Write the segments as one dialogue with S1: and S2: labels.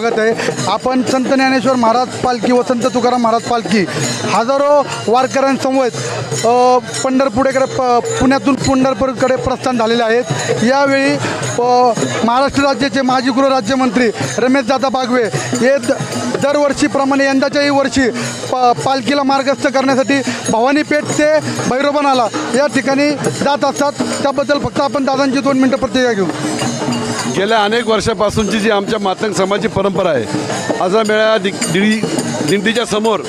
S1: स्वागत आहे. आपण संत ज्ञानेश्वर महाराज पालखी व संत तुकाराम महाराज पालखी हजारो वारकऱ्यांसमवेत पंढरपुरेकडे पंढरपुढेकडे प पुण्यातून पंढरपूरकडे प्रस्थान झालेले आहेत. यावेळी महाराष्ट्र राज्याचे माजी गृहराज्यमंत्री रमेशदादा बागवे हे दरवर्षीप्रमाणे यंदाच्याही वर्षी प पालखीला मार्गस्थ करण्यासाठी भवानीपेठ ते भैरवनाला या ठिकाणी जात असतात. त्याबद्दल फक्त आपण दादांची दोन मिनटं प्रतिक्रिया घेऊ.
S2: गेल्या अनेक वर्षापासूनची जी आमच्या मातंग समाजाची परंपरा आहे आजा मेळा दि दिंडी दिंडीच्या समोर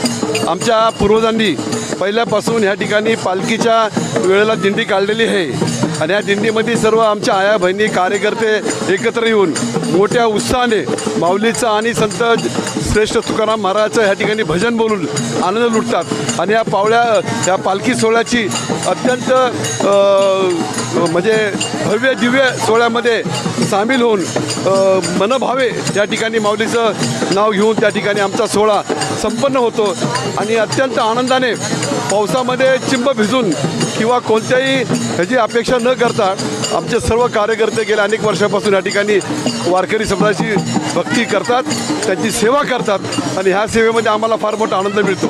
S2: आमच्या पूर्वजांनी पहिल्यापासून ह्या ठिकाणी पालखीच्या वेळेला दिंडी काढलेली आहे. आणि या दिंडीमध्ये सर्व आमच्या आया बहिणी कार्यकर्ते एकत्र येऊन मोठ्या उत्साहाने माऊलीचं आणि संत श्रेष्ठ तुकाराम महाराजचं ह्या ठिकाणी भजन बोलून आनंद लुटतात. आणि या पावळ्या या पालखी सोहळ्याची अत्यंत म्हणजे भव्य दिव्य सोहळ्यामध्ये सामील होऊन मनभावे त्या ठिकाणी माऊलीचं नाव घेऊन त्या ठिकाणी आमचा सोहळा संपन्न होतो. आणि अत्यंत आनंदाने पावसामध्ये चिंब भिजून किंवा कोणत्याही ह्याची अपेक्षा न करता आमचे सर्व कार्यकर्ते गेल्या अनेक वर्षापासून या ठिकाणी वारकरी समाजाची भक्ती करतात त्यांची सेवा करतात आणि ह्या सेवेमध्ये आम्हाला फार मोठा आनंद मिळतो.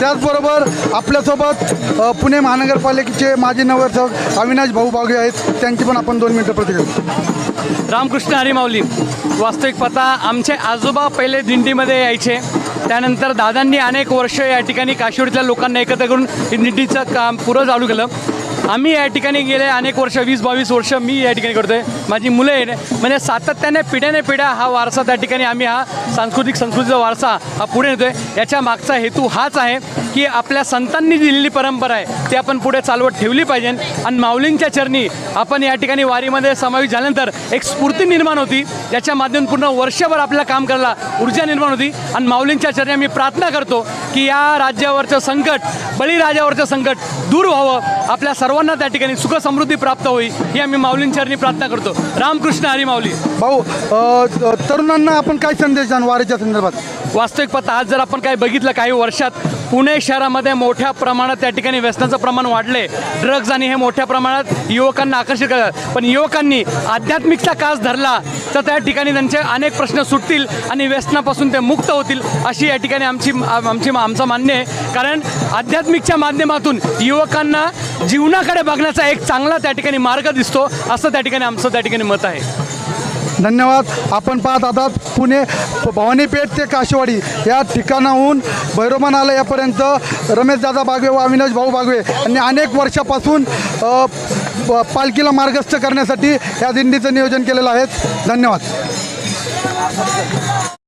S1: त्याचबरोबर आपल्यासोबत पुणे महानगरपालिकेचे माजी नगरसेवक अविनाश भाऊ बागे आहेत. त्यांची पण आपण दोन मिनटं प्रतिक्रिया घेऊ.
S3: रामकृष्ण हरिमावली माऊली वास्तविक पता आमचे आजोबा पहिले दिंडीमध्ये यायचे. त्यानंतर दादांनी अनेक वर्ष या ठिकाणी काशीवडीतल्या लोकांना एकत्र करून ही दिंडीचं काम पुरं चालू केलं. आम्ही या ठिकाणी गेले अनेक वर्ष वीस बावीस वर्ष मी या ठिकाणी करतोय. माझी मुलं आहे म्हणजे सातत्याने पिढ्याने पिढ्या हा वारसा त्या ठिकाणी आम्ही हा सांस्कृतिक संस्कृतीचा वारसा हा पुढे नेतोय. याच्या मागचा हेतू हाच आहे की आपल्या संतांनी दिलेली परंपरा आहे ती आपण पुढे चालवत ठेवली पाहिजे. आणि माऊलींच्या चरणी आपण या ठिकाणी वारीमध्ये समावेश झाल्यानंतर एक स्फूर्ती निर्माण होती. ज्याच्या माध्यमातून पूर्ण वर्षभर आपल्याला काम करायला ऊर्जा निर्माण होती. आणि माऊलींच्या चरणी आम्ही प्रार्थना करतो की या राज्यावरचं संकट बळीराजावरचं संकट दूर व्हावं. आपल्या सर्वांना त्या ठिकाणी सुख समृद्धी प्राप्त होईल ही आम्ही माऊलींच्यानी प्रार्थना करतो. रामकृष्ण हरी माऊली.
S1: भाऊ तरुणांना आपण काय संदेश द्याल वारीच्या संदर्भात.
S3: वास्तविक पत्ता आज जर आपण काही बघितलं काही वर्षात पुणे शहरामध्ये मोठ्या प्रमाणात त्या ठिकाणी व्यसनाचं प्रमाण वाढले. ड्रग्ज आणि हे मोठ्या प्रमाणात युवकांना आकर्षित करतात. पण युवकांनी आध्यात्मिकचा कास धरला तर त्या ठिकाणी त्यांचे अनेक प्रश्न सुटतील आणि व्यसनापासून ते मुक्त होतील अशी या ठिकाणी आमची आमची आमचं मान्य आहे. कारण आध्यात्मिकच्या माध्यमातून युवकांना जीवनाकडे बघण्याचा एक चांगला त्या ठिकाणी मार्ग दिसतो असं त्या ठिकाणी आमचं त्या ठिकाणी मत आहे.
S1: धन्यवाद. आपण पाहत आहात पुणे भवानीपेठ ते काशेवाडी या ठिकाणाहून भैरवनाला यापर्यंत रमेशदादा बागवे व अविनाश भाऊ बागवे यांनी अनेक वर्षापासून प- पालखीला मार्गस्थ करण्यासाठी या दिंडीचं नियोजन केलेलं आहे. धन्यवाद.